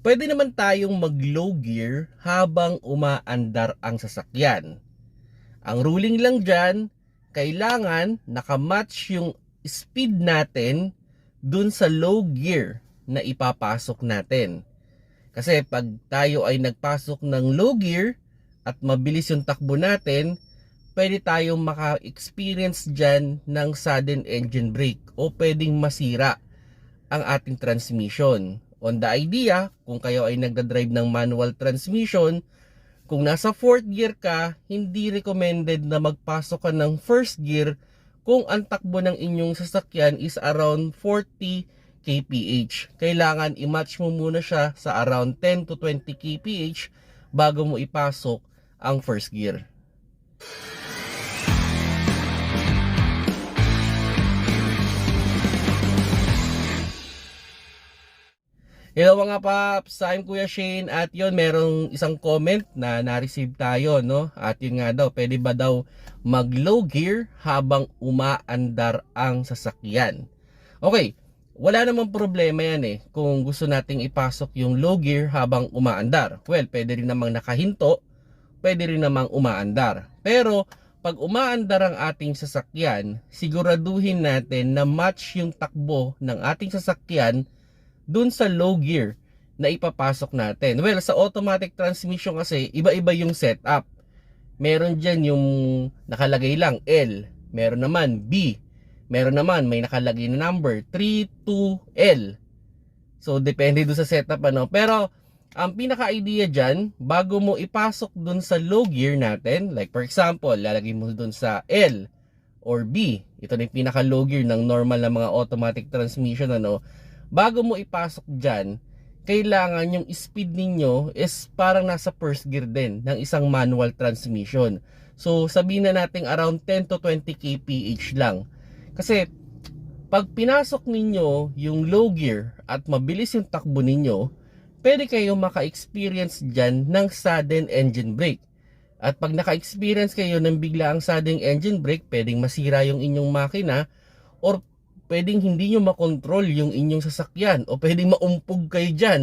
pwede naman tayong mag-low gear habang umaandar ang sasakyan. Ang ruling lang dyan, kailangan nakamatch yung speed natin dun sa low gear na ipapasok natin. Kasi pag tayo ay nagpasok ng low gear at mabilis yung takbo natin, pwede tayong maka-experience dyan ng sudden engine brake o pwedeng masira ang ating transmission. On the idea, kung kayo ay nagdadrive ng manual transmission, kung nasa fourth gear ka, hindi recommended na magpasok ka ng first gear kung ang takbo ng inyong sasakyan is around 40 kph. Kailangan i-match mo muna siya sa around 10 to 20 kph bago mo ipasok ang first gear. Hello mga paps, I'm Kuya Shane at yun merong isang comment na na-receive tayo no at yun nga daw pwede ba daw mag low gear habang umaandar ang sasakyan. Okay, wala namang problema yan eh kung gusto nating ipasok yung low gear habang umaandar. Well, pwede rin namang nakahinto, pwede rin namang umaandar. Pero pag umaandar ang ating sasakyan, siguraduhin natin na match yung takbo ng ating sasakyan dun sa low gear na ipapasok natin. Well, sa automatic transmission kasi, iba-iba yung setup. Meron dyan yung nakalagay lang L. Meron naman B. Meron naman may nakalagay na number 3, 2, L. So, depende dun sa setup ano. Pero, ang pinaka-idea dyan, bago mo ipasok dun sa low gear natin, like for example, lalagay mo dun sa L or B. Ito na yung pinaka-low gear ng normal na mga automatic transmission ano bago mo ipasok dyan, kailangan yung speed ninyo is parang nasa first gear din ng isang manual transmission. So, sabihin na natin around 10 to 20 kph lang. Kasi, pag pinasok ninyo yung low gear at mabilis yung takbo ninyo, pwede kayo maka-experience dyan ng sudden engine brake. At pag naka-experience kayo ng bigla ang sudden engine brake, pwedeng masira yung inyong makina or pwedeng hindi nyo makontrol yung inyong sasakyan o pwedeng maumpog kayo dyan.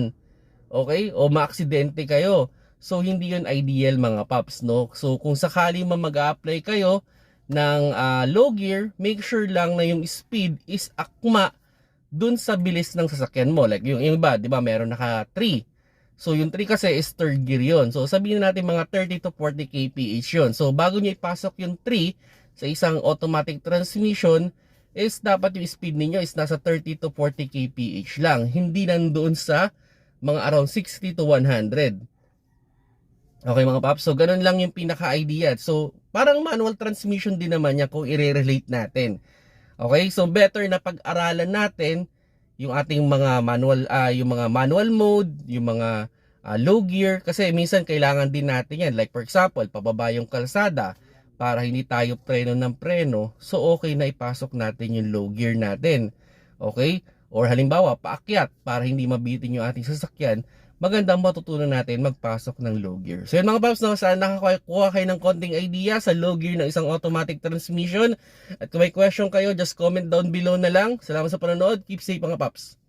Okay? O maaksidente kayo. So, hindi yun ideal mga paps, no? So, kung sakali man mag-apply kayo ng ah, low gear, make sure lang na yung speed is akma dun sa bilis ng sasakyan mo. Like yung, yung iba, di ba, meron naka 3. So, yung 3 kasi is third gear yun. So, sabihin natin mga 30 to 40 kph yun. So, bago nyo ipasok yung 3 sa isang automatic transmission, is dapat yung speed ninyo is nasa 30 to 40 kph lang. Hindi nandoon sa mga around 60 to 100. Okay mga paps, so ganun lang yung pinaka-idea. So parang manual transmission din naman niya kung i-relate natin. Okay, so better na pag-aralan natin yung ating mga manual ah, yung mga manual mode, yung mga ah, low gear kasi minsan kailangan din natin yan. Like for example, pababa yung kalsada para hindi tayo preno ng preno, so okay na ipasok natin yung low gear natin. Okay? Or halimbawa, paakyat para hindi mabitin yung ating sasakyan, magandang matutunan natin magpasok ng low gear. So yun mga paps, no, sana nakakuha kayo ng konting idea sa low gear ng isang automatic transmission. At kung may question kayo, just comment down below na lang. Salamat sa panonood. Keep safe mga paps.